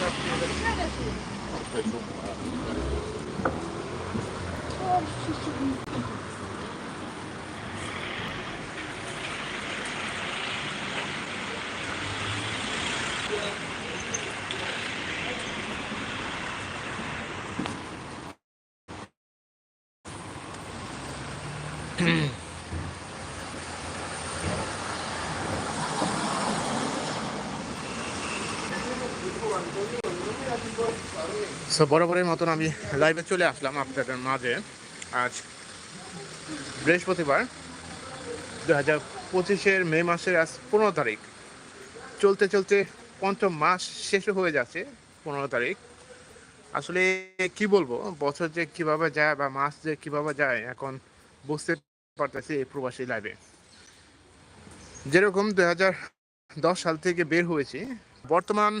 Çok so বরাবরের মতন আমি লাইভে চলে আসলাম আপনাদের মাঝে। আজ বৃহস্পতিবার দু হাজার পঁচিশের মে মাসের আজ পনেরো তারিখ। চলতে চলতে পঞ্চম মাস শেষ হয়ে যাচ্ছে পনেরো তারিখ। আসলে কি বলব, বছর যে কীভাবে যায় বা মাস যে কীভাবে যায়, এখন বুঝতে পারতেছি এই প্রবাসী লাইভে যেরকম দু হাজার দশ সাল থেকে বের হয়েছি, বর্তমান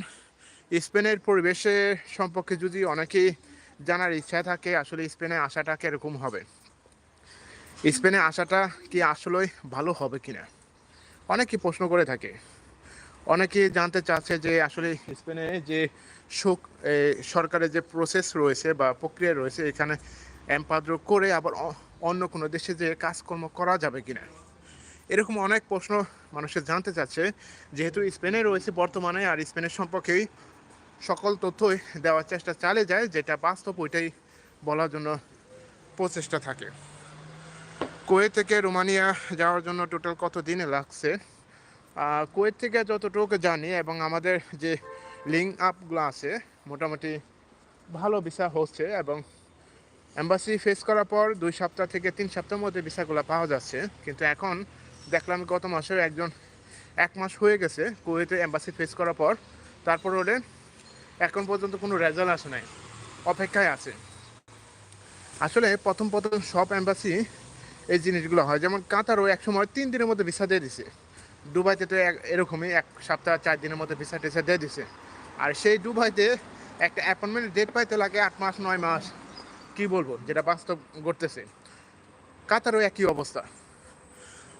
স্পেনের পরিবেশে সম্পর্কে যদি অনেকেই জানার ইচ্ছা থাকে, আসলে স্পেনে আসাটা কীরকম হবে? স্পেনে আসাটা কি আসলে ভালো হবে কিনা? অনেকে প্রশ্ন করে থাকে। অনেকে জানতে চাচ্ছে যে, আসলে স্পেনে যে শোক সরকারের যে প্রসেস রয়েছে বা প্রক্রিয়া রয়েছে, এখানে এম্পাদ্র করে আবার অন্য কোনো দেশে যে কাজকর্ম করা যাবে কিনা? এরকম অনেক প্রশ্ন মানুষের জানতে চাচ্ছে। যেহেতু স্পেনে রয়েছে বর্তমানে, আর স্পেনের সম্পর্কেই সকল তথ্যই দেওয়ার চেষ্টা চালিয়ে যায়, যেটা বাস্তব ওইটাই বলার জন্য প্রচেষ্টা থাকে। কুয়েত থেকে রোমানিয়া যাওয়ার জন্য টোটাল কত দিনে লাগছে? কুয়েত থেকে যতটুকু জানি এবং আমাদের যে লিঙ্ক আপগুলো আছে, মোটামুটি ভালো ভিসা হচ্ছে এবং এম্বাসি ফেস করার পর দুই সপ্তাহ থেকে তিন সপ্তাহের মধ্যে ভিসাগুলো পাওয়া যাচ্ছে। কিন্তু এখন দেখলাম গত মাসের একজন এক মাস হয়ে গেছে কুয়েতে এম্বাসি ফেস করার পর। তারপর ওরে এখন পর্যন্ত কোনো রেজাল্ট আসে নাই। অপেক্ষায় আছে। আসলে প্রথম প্রথম সব এম্বাসি এই জিনিসগুলো হয়। যেমন কাতারও এক সময় তিন দিনের মধ্যে ভিসা দিয়ে দিছে। দুবাইতে তো এরকমই এক সপ্তাহ, চার দিনের মধ্যে ভিসা টিসা দিয়ে দিছে। আর সেই দুবাইতে একটা অ্যাপয়েন্টমেন্ট ডেট পাইতে লাগে আট মাস, নয় মাস। কি বলব? যেটা বাস্তব ঘটতেছে। কাতারও একই অবস্থা।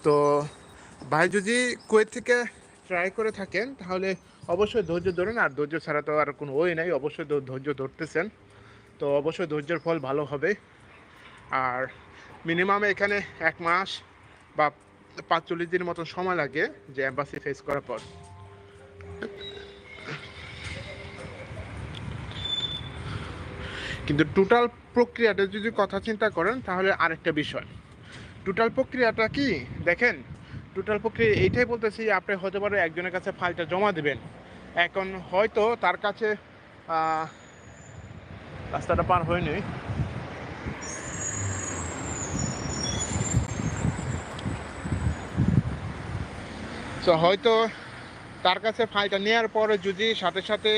তো ভাই যদি কুয়েত থেকে ট্রাই করে থাকেন, তাহলে অবশ্যই ধৈর্য ধরুন, আর ধৈর্য ছাড়া তো আর কোনো ওই নাই। অবশ্যই ধৈর্য ধরতেছেন। তো অবশ্যই ধৈর্যের ফল ভালো হবে। আর মিনিমাম এখানে এক মাস বা পাঁচচল্লিশ দিনের মতন সময় লাগে যে অ্যাম্বাসি ফেস করার পর। কিন্তু টোটাল প্রক্রিয়াটা যদি কথা চিন্তা করেন, তাহলে আরেকটা বিষয়। টোটাল প্রক্রিয়াটা কি? দেখেন টোটাল পক্ষে এইটাই বলতেছি, আপনি হতে পারে একজনের কাছে ফাইলটা জমা দেবেন। এখন হয়তো তার কাছে রাস্তাটা পার হয়নি। তো হয়তো তার কাছে ফাইলটা নেওয়ার পরে যদি সাথে সাথে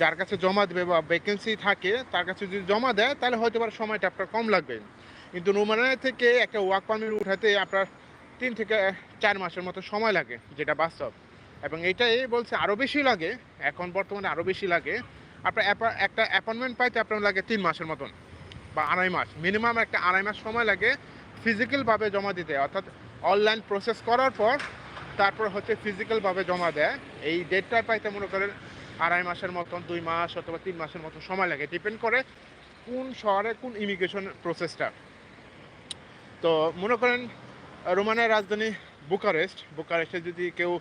যার কাছে জমা দেবে বা ভ্যাকেন্সি থাকে, তার কাছে যদি জমা দেয়, তাহলে হয়তো পারে সময়টা আপনার কম লাগবে। কিন্তু রোমানিয়া থেকে একটা ওয়ার্ক পারমিট উঠাতে আপনার তিন থেকে চার মাসের মতো সময় লাগে, যেটা বাস্তব। এবং এটাই বলছে আরও বেশি লাগে, এখন বর্তমানে আরও বেশি লাগে। আপনার একটা অ্যাপয়েন্টমেন্ট পাইতে আপনার লাগে তিন মাসের মতন, বা আড়াই মাস। মিনিমাম একটা আড়াই মাস সময় লাগে ফিজিক্যালভাবে জমা দিতে। অর্থাৎ অনলাইন প্রসেস করার পর তারপর হচ্ছে ফিজিক্যালভাবে জমা দেয়। এই ডেটটা পাইতে মনে করেন আড়াই মাসের মতন, দুই মাস অথবা তিন মাসের মতো সময় লাগে। ডিপেন্ড করে কোন শহরে কোন ইমিগ্রেশন প্রসেসটা তো মনে করেন রোমানের রাজধানী বুকারেস্ট। বুকারেস্টে যদি কেউ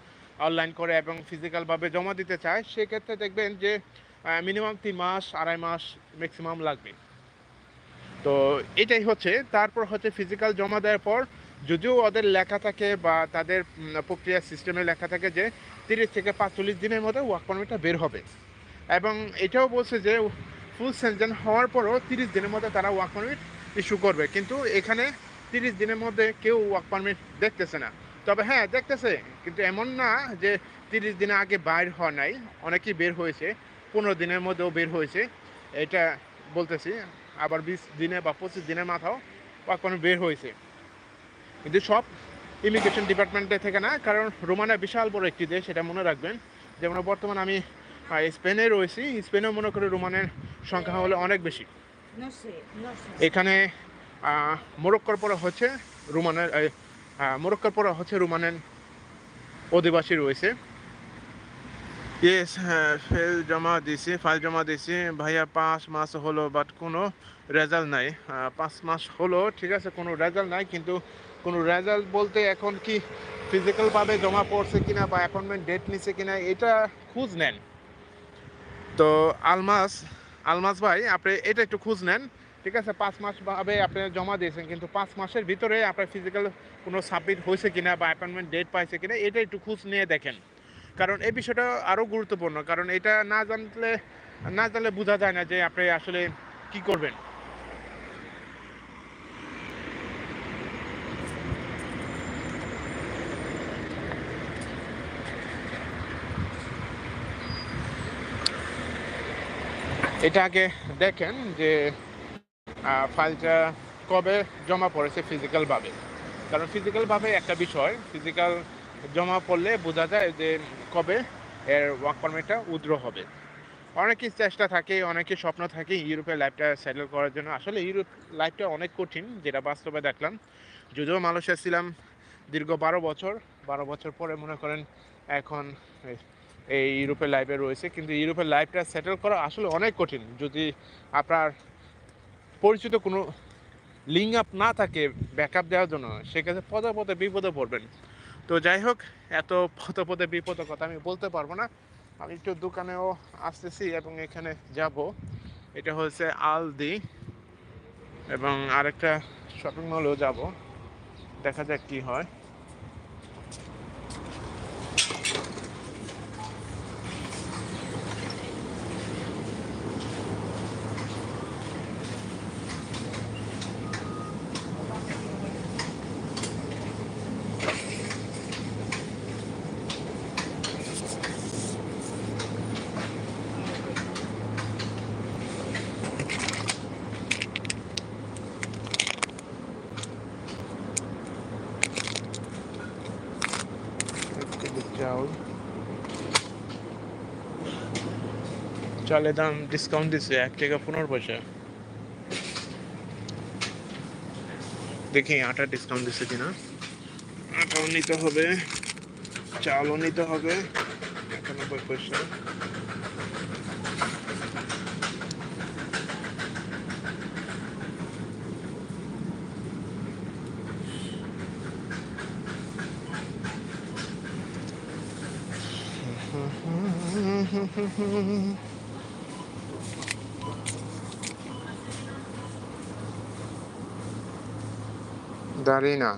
অনলাইন করে এবং ফিজিক্যালভাবে জমা দিতে চায়, সেক্ষেত্রে দেখবেন যে মিনিমাম তিন মাস, আড়াই মাস ম্যাক্সিমাম লাগবে। তো এটাই হচ্ছে। তারপর হচ্ছে ফিজিক্যাল জমা দেওয়ার পর যদিও ওদের লেখা থাকে বা তাদের প্রক্রিয়া সিস্টেমে লেখা থাকে যে, তিরিশ থেকে পাঁচচল্লিশ দিনের মধ্যে ওয়ার্ক পারমিটটা বের হবে। এবং এটাও বলছে যে ফুল সেনজেন হওয়ার পরও তিরিশ দিনের মধ্যে তারা ওয়ার্ক পারমিট ইস্যু করবে। কিন্তু এখানে তিরিশ দিনের মধ্যে কেউ ওয়ার্ক পারমিট দেখতেছে না। তবে হ্যাঁ দেখতেছে। কিন্তু এমন না যে তিরিশ দিনের আগে বাইর হওয়া নাই। অনেকেই বের হয়েছে। পনেরো দিনের মধ্যেও বের হয়েছে। এটা বলতেছি আবার বিশ দিনে বা পঁচিশ দিনের মাথাও ওয়ার্ক পারমিট বের হয়েছে। কিন্তু সব ইমিগ্রেশন ডিপার্টমেন্টে থেকে না কারণ রোমানিয়া বিশাল বড় একটি দেশ এটা মনে রাখবেন। যেমন বর্তমানে আমি স্পেনে রয়েছি। স্পেনেও মনে করি রোমানের সংখ্যা হলো অনেক বেশি. এখানে মোরক্কোর পরে হচ্ছে রোমানের মোরক্কোর পরে হচ্ছে রোমানের অধিবাসী রয়েছে। ইয়েস হ্যাঁ ফেল জমা দিছি ফাইল জমা দিছি ভাইয়া পাঁচ মাস হলো বাট কোনো রেজাল্ট নাই। পাঁচ মাস হলো, ঠিক আছে, কোনো রেজাল্ট নাই, কিন্তু কোনো রেজাল্ট বলতে এখন কি ফিজিক্যালভাবে জমা পড়ছে কিনা বা অ্যাপয়েন্টমেন্ট ডেট নিছে কিনা, এটা খোঁজ নেন। তো আলমাস আলমাস ভাই, আপনি এটা একটু খোঁজ নেন। ঠিক আছে, পাঁচ মাস ভাবে আপনি জমা দিয়েছেন, কিন্তু পাঁচ মাসের ভিতরে আপনার ফিজিক্যাল কোনো সাবমিট হয়েছে কিনা বা অ্যাপয়েন্টমেন্ট ডেট পাইছে কিনা, এটা একটু খোঁজ নিয়ে দেখেন। কারণ এই বিষয়টা আরও গুরুত্বপূর্ণ, কারণ এটা না জানলে না জানলে বোঝা যায় না যে আপনি আসলে কি করবেন। এটা আগে দেখেন যে ফাইলটা কবে জমা পড়েছে ফিজিক্যালভাবে কারণ ফিজিক্যালভাবে একটা বিষয় ফিজিক্যাল জমা পড়লে বোঝা যায় যে কবে এর ওয়ার্ক পারমিটটা উদ্র হবে। অনেকের চেষ্টা থাকে অনেকের স্বপ্ন থাকে ইউরোপের লাইফটা সেটেল করার জন্য। আসলে ইউরোপ লাইফটা অনেক কঠিন, যেটা বাস্তবে দেখলাম। যদিও মালয়েশিয়া ছিলাম দীর্ঘ বারো বছর বারো বছর পরে মনে করেন এখন এই ইউরোপের লাইফে রয়েছে। কিন্তু ইউরোপের লাইফটা সেটেল করা আসলে অনেক কঠিন। যদি আপনার পরিচিত কোনো লিঙ্ক আপ না থাকে ব্যাকআপ দেওয়ার জন্য, সেক্ষেত্রে পদে পদে বিপদে পড়বেন। তো যাই হোক, এত পদে পদে বিপদের কথা আমি বলতে পারব না। আমি একটু দোকানেও আসতেছি এবং এখানে যাব। এটা হচ্ছে আলদি এবং আরেকটা শপিং মলেও যাব। দেখা যাক কি হয় চাউল চালের দাম ডিসকাউন্ট দিছে, এক টাকা পনেরো পয়সা। দেখি, আটা ডিসকাউন্ট দিচ্ছে কিনা। আটাও নিতে হবে, চালও নিতে হবে, একানব্বই পয়সা। দাঁড়িয়ে না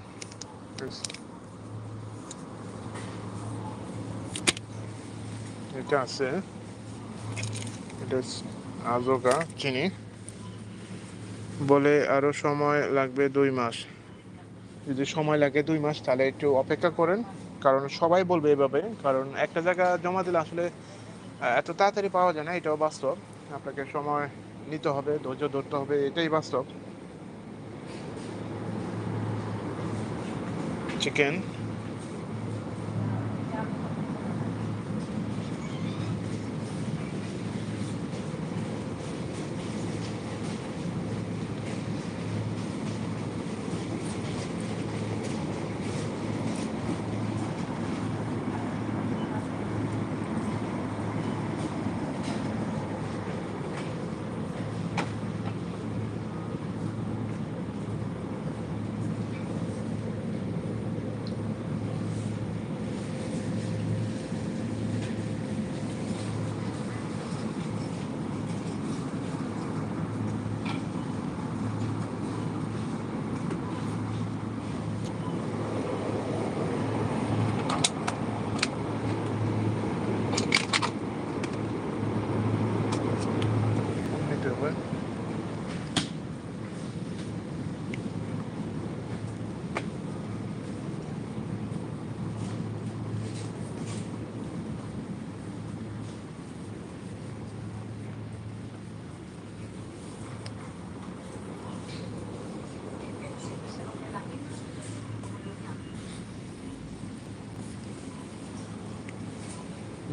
এটা আছে এটা আজোকা চিনি বলে আরও সময় লাগবে দুই মাস। যদি সময় লাগে দুই মাস, তাহলে একটু অপেক্ষা করেন। কারণ সবাই বলবে এভাবে। কারণ একটা জায়গা জমা দিলে আসলে এত তাড়াতাড়ি পাওয়া যায় না, এটাও বাস্তব। আপনাকে সময় নিতে হবে, ধৈর্য ধরতে হবে, এটাই বাস্তব। chicken.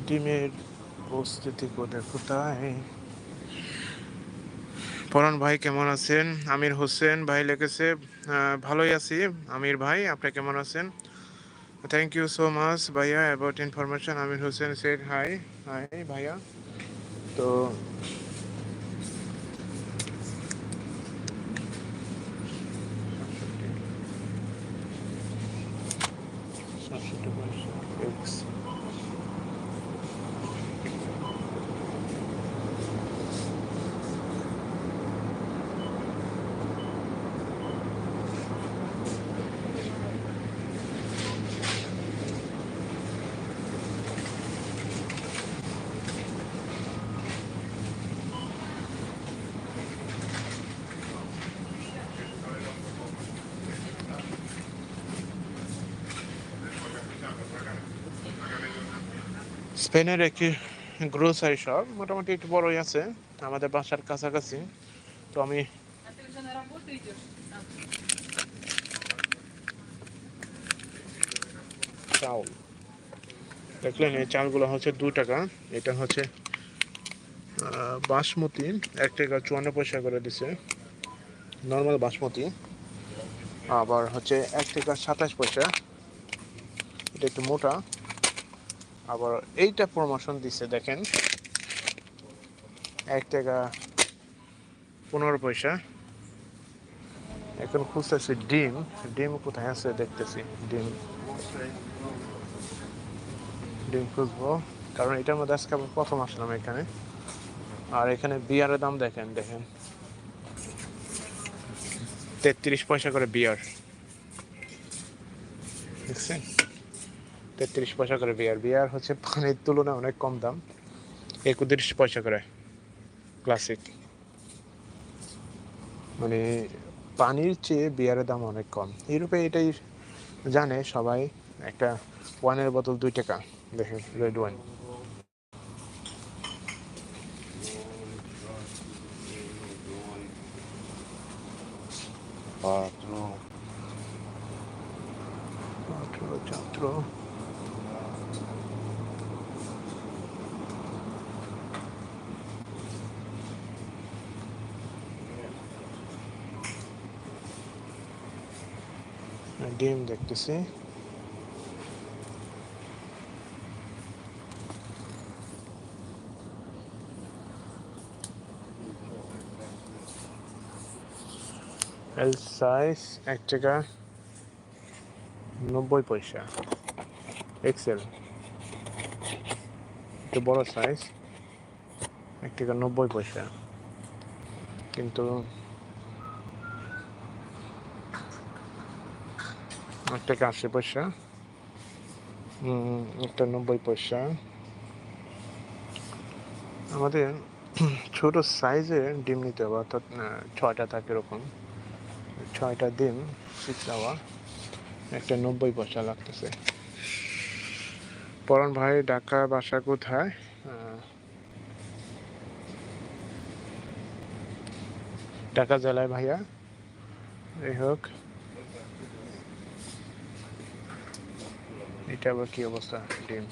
টিমের প্রস্তুতি কোথায় হ্যাঁ পরান ভাই, কেমন আছেন? আমির হোসেন ভাই লেগেছে ভালোই আছি। আমির ভাই, আপনি কেমন আছেন? থ্যাংক ইউ সো মাচ ভাইয়া about information Amir Hossain said hi hi ভাইয়া। তো স্পেনের একটি গ্রোসারি শপ, মোটামুটি একটু বড়ই আছে, আমাদের বাসার কাছাকাছি। তো আমি চাউল দেখলেন, এই চালগুলো হচ্ছে দু টাকা। এটা হচ্ছে বাসমতি, এক টাকা চুয়ান্ন পয়সা করে দিছে। নর্মাল বাসমতি। আবার হচ্ছে এক টাকা সাতাশ পয়সা। এটা একটু মোটা। আবার এইটা প্রমোশন দিছে, দেখেন। এক টাকা পনেরো পয়সা। এখন খুঁজতেছি ডিম। ডিম কোথায় আছে দেখতেছি, ডিম। ডিম খুঁজবো, কারণ এটার মধ্যে আজকে আমি প্রথম আসলাম এখানে। আর এখানে বিয়ারের দাম দেখেন দেখেন। তেত্রিশ পয়সা করে বিয়ার। দেখছেন? তেত্রিশ পয়সা করে বিয়ার। বিয়ার হচ্ছে পানির তুলনায় অনেক কম দাম। একত্রিশ পয়সা করে। ক্লাসিক মানে পানির চেয়ে বিয়ারের দাম অনেক কম। ইউরোপে এটাই জানে সবাই। একটা ওয়ানের বোতল দুই টাকা। দেখেন, রেড ওয়াইন ডিম দেখতেছি এল সাইজ এক টাকা নব্বই পয়সা এক্সেল একটু বড় সাইজ এক টাকা নব্বই পয়সা কিন্তু এক টাকা আশি পয়সা একটা নব্বই পয়সা। আমাদের ছোট সাইজের ডিম নিতে হবে, অর্থাৎ ছয়টা থাকে এরকম। ছয়টা ডিম চিতলাওয়া একটা নব্বই পয়সা লাগতেছে। পরন ভাই, ঢাকা বাসা কোথায়? ঢাকা জেলায় ভাইয়া। এই হোক। এটা আবার কি অবস্থা? ডিম।